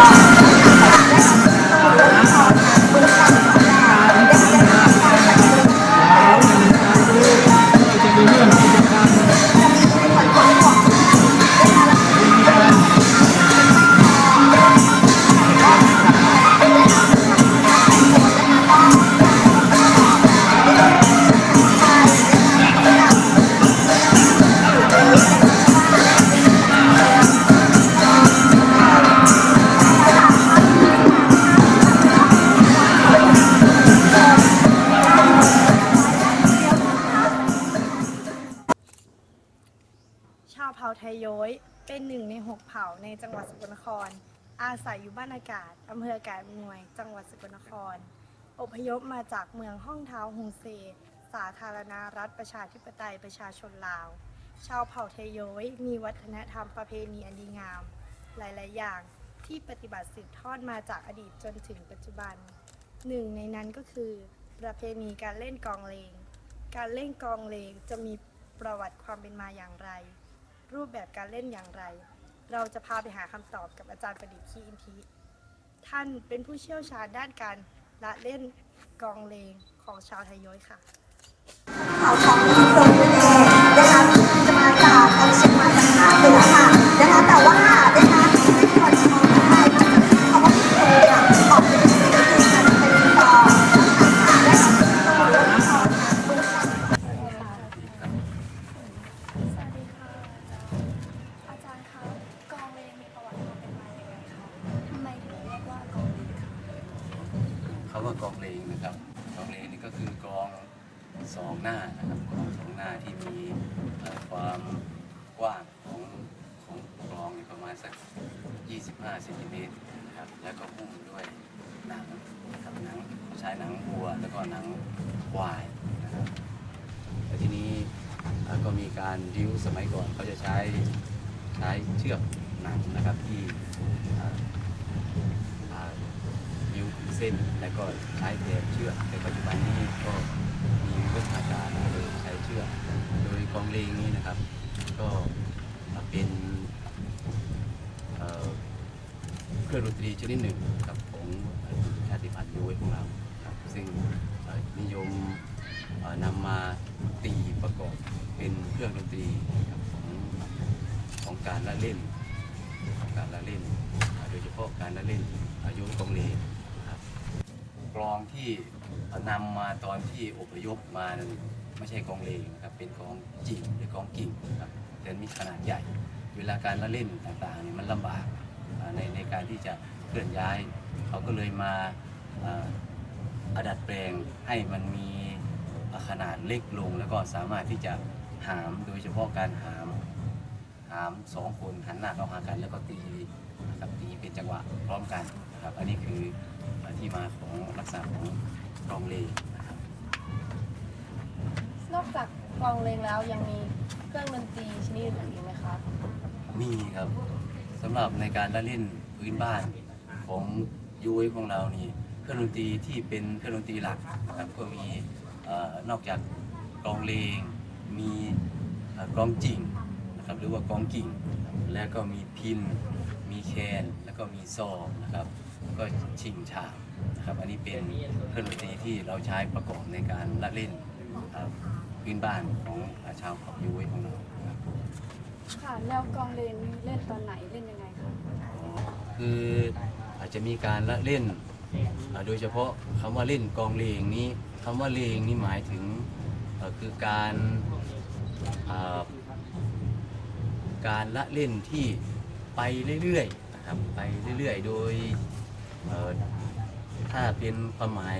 ช ไทยย้ยเป็นหนึ่งในหกเผ่าในจังหวัดสกลนคร อาศัยอยู่บ้านอากาศอำเภออากาศอำนวย จังหวัดสกลนคร อพยพมาจากเมืองห้องเท้าฮงเซ สาธารณรัฐประชาธิปไตยประชาชนลาว ชาวเผ่าไทยย้ยมีวัฒนธรรมประเพณีอันดีงาม หลาย ๆ อย่างที่ปฏิบัติสืบทอดมาจากอดีตจนถึงปัจจุบัน หนึ่งในนั้นก็คือ ประเพณีการเล่นกองเลง การเล่นกองเลงจะมีประวัติความเป็นมาอย่างไร รูปแบบการเล่นอย่างไร เราจะพาไปหาคำตอบกับอาจารย์ประดิษฐ์คีอินทิท่านเป็นผู้เชี่ยวชาญด้านการละเล่นกองเลงของชาวไทยย้อยค่ะ นะครับกองสองหน้าที่มีความกว้างของของกลองอยู่ประมาณสัก 25เซนติเมตรนะครับแล้วก็หุ้มด้วยหนังนะครับหนังใช้หนังวัวแล้วก็หนังควายนะครับแล้วทีนี้ก็มีการดิ้วสมัยก่อนเขาจะใช้ใช้เชือกหนังนะครับที่ เส้นแล้วก็ใช้แทนเชือกในปัจจุบันนี้ก็มีวิวัฒนาการโดยใช้เชือกโดยกองเลงนี้นะครับ ก็เป็นเครื่องดนตรีชนิดหนึ่งครับของชาติพันธุ์ยุ้ยของเราครับซึ่งนิยมนำมาตีประกอบเป็นเครื่องดนตรีของของการละเล่นของการละเล่นอ่าโดยเฉพาะการละเล่นอายุกองเล กลองที่นำมาตอนที่อพยพมานั้นไม่ใช่กองเลนนะครับเป็นกองจิงหรือกองกิ่งครับแต่มีขนาดใหญ่ เวลาการละเล่นต่างๆนี่มันลำบากในในการที่จะเคลื่อนย้าย เขาก็เลยมาอาอาดัดแปลงให้มันมีขนาดเล็กลง แล้วก็สามารถที่จะหามโดยเฉพาะการหามหามสองคนหันหน้าเข้าหากัน แล้วก็ตีนะครับตีเป็นจังหวะพร้อมกันนะครับอันนี้คือ ที่มาของลักษณะของกลองเลนะครับนอกจากกองเลงแล้วยังมีเครื่องดนตรีชนิดอื่นอีกไหมคะมีครับสำหรับในการละเล่นพื้นบ้านของยุ้ยของเรานี่เครื่องดนตรีที่เป็นเครื่องดนตรีหลักนะครับก็มีอนอกจากกลองเลงมีกลองจิ่งนะครับหรือว่ากลองกิ่ง แล้วก็มีพินมีแคนแล้วก็มีซอนะครับ ก็ชิงฉาบ นะครับอันนี้เป็นเครื่องดนตรีที่เราใช้ประกอบในการละเล่นเอ่อพื้นบ้านของชาวเผ่ายุ้ยของเราครับค่ะแล้วกองเลงเล่นตอนไหนเล่นยังไงคะคืออาจจะมีการละเล่นอ่าโดยเฉพาะคำว่าเล่นกองเลงนี้คำว่าเลงนี่หมายถึงเอ่อคือการอ่าการละเล่นที่ไปเรื่อยๆนะครับไปเรื่อยๆ โดยเอ่อ ถ้าเป็นความหมาย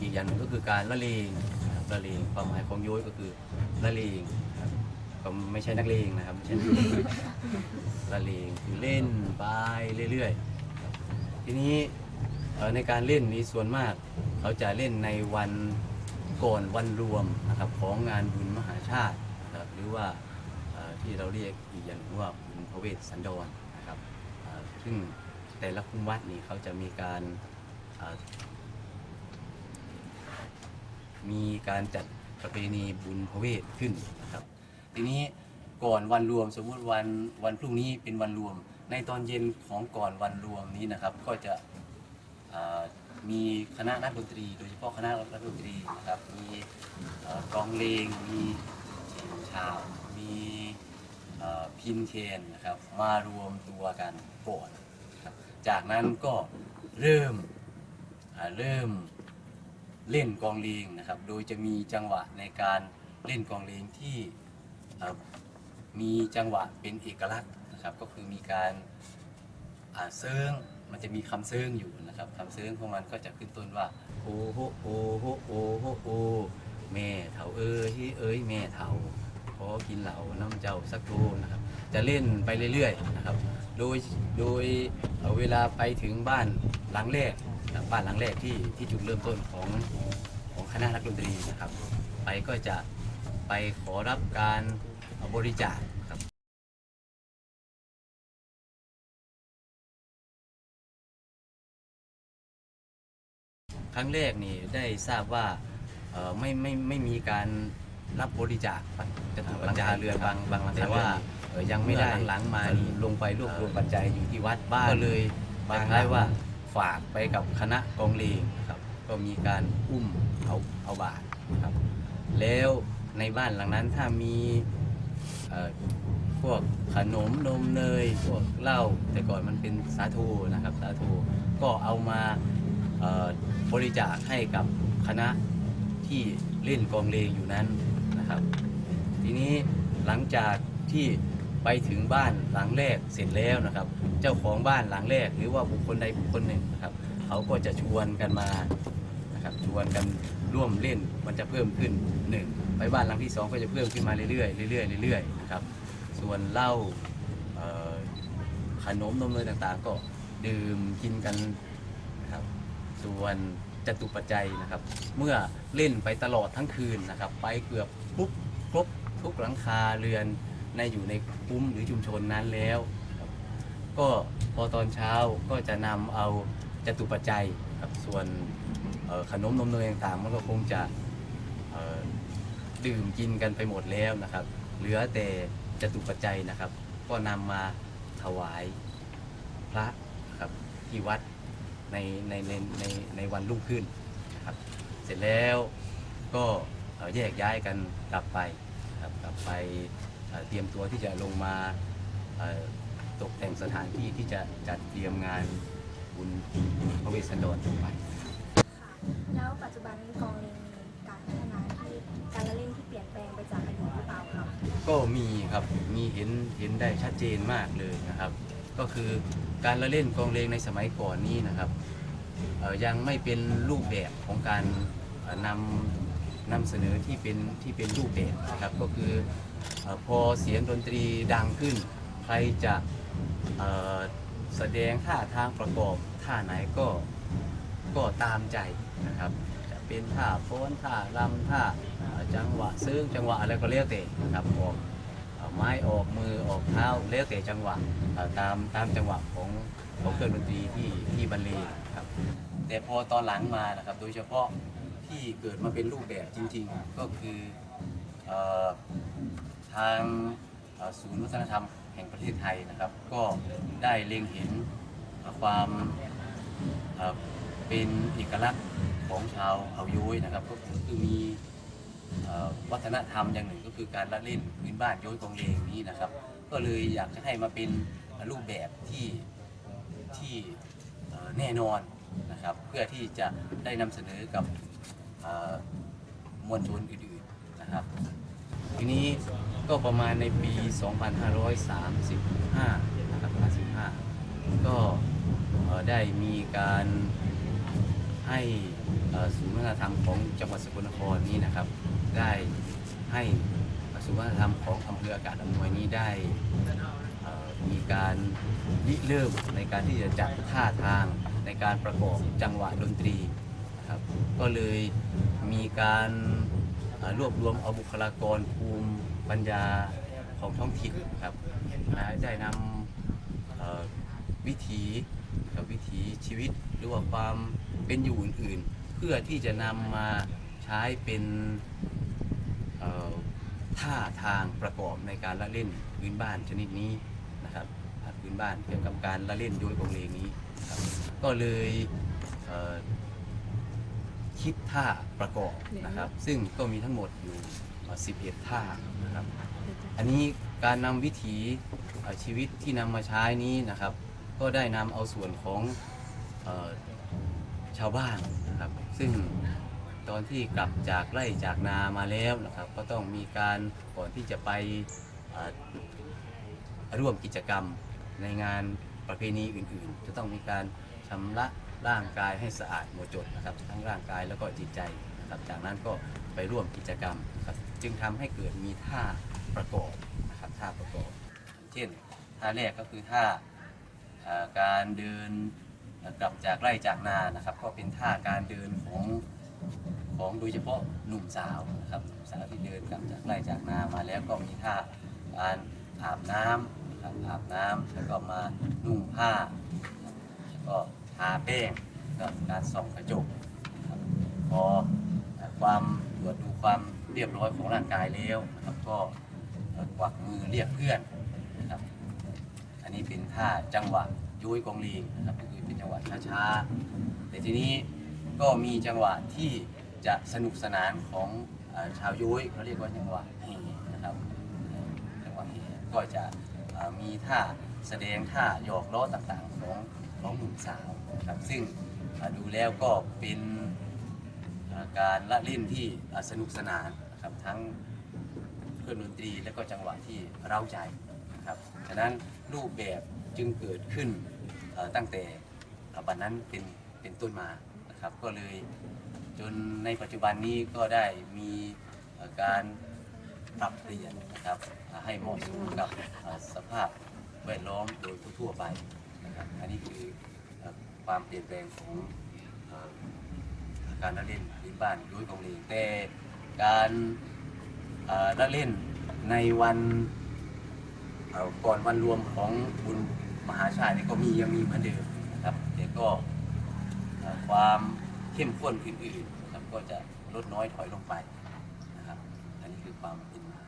อีกอย่างหนึ่งก็คือการละเลงนะครับละเลงความหมายของโย้ยก็คือละเลงครับก็ไม่ใช่นักเลงนะครับไม่ใช่นักเลงละเลงคือเล่นไปเรื่อยๆครับทีนี้เอ่อในการเล่นนี้ส่วนมากเขาจะเล่นในวันก่อนวันรวมนะครับของงานบุญมหาชาตินะครับหรือว่าเอ่อที่เราเรียกอีกอย่างหนึ่งว่าบุญพระเวสสันดรนะครับเอ่อซึ่งแต่ละคุ้มวัดนี่เขาจะมีการ มีการจัดประเพณีบุญพระเวทขึ้นนะครับ ทีนี้ก่อนวันรวมสมมุติวันวันพรุ่งนี้เป็นวันรวม ในตอนเย็นของก่อนวันรวมนี้นะครับ ก็จะมีคณะนักดนตรี โดยเฉพาะคณะนักดนตรีนะครับ มีกองเลงมีเสียงชาว มีพินเคนนะครับ มารวมตัวกันก่อนจากนั้นก็เริ่ม เริ่มเล่นกองเลงนะครับ โดยจะมีจังหวะในการเล่นกองเลงที่มีจังหวะเป็นเอกลักษณ์นะครับ ก็คือมีการอ่าเซิงมันจะมีคำเซิงอยู่นะครับคำเซิงของมันก็จะขึ้นต้นว่าโอโฮโอโฮโอโฮโอแม่เถาเอ้ยเอ้ยแม่เถาขอกินเหล่าน้ำเจ้าสักโทนะครับ จะเล่นไปเรื่อยๆนะครับ โดยโดยเเวลาไปถึงบ้านหลังแรก บบ้านหลังแรกที่ที่จุดเริ่มต้นของของคณะนักดนตรีนะครับ ไปก็จะไปขอรับการบริจาคครับครั้งแรกนี่ได้ทราบว่าเอ่อไม่ไม่ไม่มีการรับบริจาคจะถูกปัญญาเรือนบางบางแต่ว่าเอ่อยังไม่ได้หลังๆมานี่ลงไปรวบรวมปัจจัยอยู่ที่วัดบ้านก็เลยบางคล้ายว่า ฝากไปกับคณะกองเลงครับก็มีการอุ้มเอาเอาบาทนะครับแล้วในบ้านหลังนั้นถ้ามีพวกขนมนมเนยพวกเหล้าแต่ก่อนมันเป็นสาโทนะครับสาโทก็เอามาบริจาคให้กับคณะที่เล่นกองเลงอยู่นั้นนะครับ ทีนี้หลังจากที่ ไปถึงบ้านหลังแรกเสร็จแล้วนะครับ เจ้าของบ้านหลังแรก หรือว่าบุคคลใดบุคคลหนึ่งนะครับ เขาก็จะชวนกันมานะครับชวนกันร่วมเล่นมันจะเพิ่มขึ้นหนึ่งไปบ้านหลังที่สองก็จะเพิ่มขึ้นมาเรื่อยๆเรื่อยๆเรื่อยๆนะครับส่วนเหล้าขนมนมเนยต่างๆ ก็ดื่มกินกันนะครับส่วนจตุปัจจัยนะครับ เมื่อเล่นไปตลอดทั้งคืนนะครับ ไปเกือบปุ๊บครบทุกหลังคาเรือน ในอยู่ในคุ้มหรือชุมชนนั้นแล้ว ก็พอตอนเช้าก็จะนำเอาจตุปัจจัยครับส่วนเอ่อขนมนมเนยต่างๆมันก็คงจะเอ่อดื่มกินกันไปหมดแล้วนะครับ เหลือแต่จตุปัจจัยนะครับ ก็นำมาถวายพระนะครับที่วัดในในในในในวันรุ่งขึ้นนะครับ เสร็จแล้วก็เอ่อแยกย้ายกันกลับไปนะครับกลับไป เอ่อเตรียมตัวที่จะลงมาเอ่อตกแต่งสถานที่ที่จะจัดเตรียมงานบุญพระเวสสันดรต่อไปค่ะแล้วปัจจุบันกองเลงมีการพัฒนาที่การละเล่นที่เปลี่ยนแปลงไปจากอดีตหรือเปล่าครับก็มีครับมีเห็นเห็นได้ชัดเจนมากเลยนะครับ ก็คือการละเล่นกองเลงในสมัยก่อนนี้นะครับเอ่อยังไม่เป็นรูปแบบของการเอ่อนำนำเสนอที่เป็นที่เป็นรูปแบบนะครับก็คือเอ่อ พอเสียงดนตรีดังขึ้น ใครจะแสดงท่าทางประกอบท่าไหนก็ก็ตามใจนะครับ จะเป็นท่าฟ้อนท่ารำท่าจังหวะซึ่งจังหวะอะไรก็เรียกแต่นะครับออกไม้ออกมือออกเท้าเรียกแต่จังหวะตามตามจังหวะของของเครื่องดนตรีที่ที่บรรเลงครับ แต่พอตอนหลังมานะครับ โดยเฉพาะที่เกิดมาเป็นรูปแบบจริง ๆ ก็คืออ ทางศูนย์วัฒนธรรมแห่งประเทศไทยนะครับ ก็ได้เล็งเห็นความเป็นเอกลักษณ์ของชาวเผ่ายุ้ยนะครับ ก็คือมีวัฒนธรรมอย่างหนึ่งก็คือการละเล่นพื้นบ้านโย้ยกองเลงนี้นะครับ ก็เลยอยากจะให้มาเป็นรูปแบบที่ที่แน่นอนนะครับ เพื่อที่จะได้นำเสนอกับมวลชนอื่นๆนะครับ ทีนี้ ก็ประมาณในปี 2535 นะครับ55 ก็ได้มีการให้ศูนย์วัฒนธรรมของจังหวัดสกลนครนี้นะครับ ได้ให้ศูนย์วัฒนธรรมของอำเภออากาศอำนวยนี้ได้มีการริเริ่มในการที่จะจัดท่าทางในการประกอบจังหวะดนตรีนะครับก็เลยมีการรวบรวมเอาบุคลากรภูมิ ปัญญาของท้องถิ่นนะครับและได้นำเอ่อวิถีกับวิถีชีวิตหรือว่าความเป็นอยู่อื่นๆ เพื่อที่จะนำมาใช้เป็นเอ่อท่าทางประกอบในการละเล่นพื้นบ้านชนิดนี้นะครับอ่าพื้นพื้นบ้านเกี่ยวกับการละเล่นโยยกองเลงนี้ครับก็เลยเอ่อคิดท่าประกอบนะครับ ซึ่งก็มีทั้งหมดอยู่เอ่อ 11 ท่านะครับ อันนี้การนำวิถีเอ่อชีวิตที่นำมาใช้นี้นะครับ ก็ได้นำเอาส่วนของเออชาวบ้านนะครับ ซึ่งตอนที่กลับจากไร่จากนามาแล้วนะครับ ก็ต้องมีการก่อนที่จะไปเอ่อร่วมกิจกรรมในงานประเพณีอื่นๆ จะต้องมีการชำระร่างกายให้สะอาดหมดจดนะครับ ทั้งร่างกายแล้วก็จิตใจนะครับ จากนั้นก็ไปร่วมกิจกรรมนะครับ จึงทำให้เกิดมีท่าประกอบนะครับท่าประกอบ เช่นท่าแรกก็คือท่าการเดินกลับจากไร่จากนานะครับ ก็เป็นท่าการเดินของของโดยเฉพาะหนุ่มสาวนะครับหนุ่มสาวที่เดินกลับจากไร่จากนามาแล้วก็มีท่าการอาบน้ำนะครับอาบน้ำแล้วก็มานุ่งผ้าแล้วก็ทาแป้งแล้วก็การส่องกระจกครับพอความตรวจดูความ เรียบร้อยของร่างกายแล้วนะครับก็กวักมือเรียกเพื่อนนะครับ อันนี้เป็นท่าจังหวะยุ้ยกองลีงนะครับก็คือเป็นจังหวะช้าๆแต่ทีนี้ก็มีจังหวะที่จะสนุกสนานของอชาวยุ้ยเขาเรียกว่าจังหวะเฮนะครับจังหวะเฮก็จะมีท่าแสดงท่าหยอกล้อต่างๆ ของของหนุ่มสาวนะครับซึ่งดูแล้วก็เป็นการละเล่นที่สนุกสนาน นะครับทั้งเครื่องดนตรีและก็จังหวะที่เร้าใจนะครับฉะนั้นรูปแบบจึงเกิดขึ้นตั้งแต่บัดนั้นเป็นเป็นต้นมานะครับก็เลยจนในปัจจุบันนี้ก็ได้มีการปรับเปลี่ยนนะครับให้เหมาะสมกับสภาพแวดล้อมโดยทั่วไปนะครับอันนี้คือความเปลี่ยนแปลงของการเล่นพื้นบ้านโดยกองเลงแต่ การเละเล่นในวันก่อนวันรวมของบุญมหาชาตินี่ก็มียังมีเหมือนเดิมนะครับแต่ก็ความเข้มข้นอื่นๆครับก็จะลดน้อยถอยลงไปนะครับอันนี้คือความเป็นมา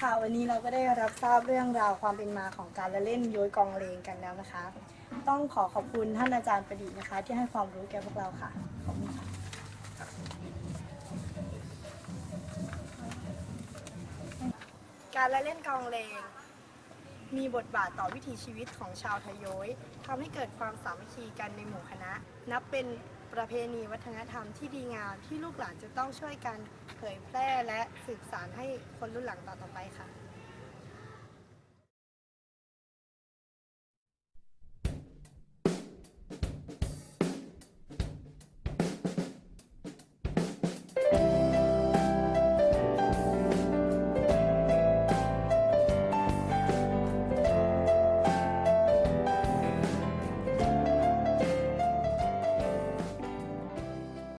ค่ะวันนี้เราก็ได้รับทราบเรื่องราวความเป็นมาของการละเล่นโยยกองเลงกันแล้วนะคะ ต้องขอขอบคุณท่านอาจารย์ประดิษฐ์นะคะ ที่ให้ความรู้แก่พวกเราค่ะขอบคุณค่ะ การละเล่นกองเลงมีบทบาทต่อวิถีชีวิตของชาวไทยโยยทำให้เกิดความสามัคคีกันในหมู่คณะ นับเป็นประเพณีวัฒนธรรมที่ดีงามที่ลูกหลานจะต้องช่วยกันเผยแพร่และสืบสานให้คนรุ่นหลังต่อๆไปค่ะ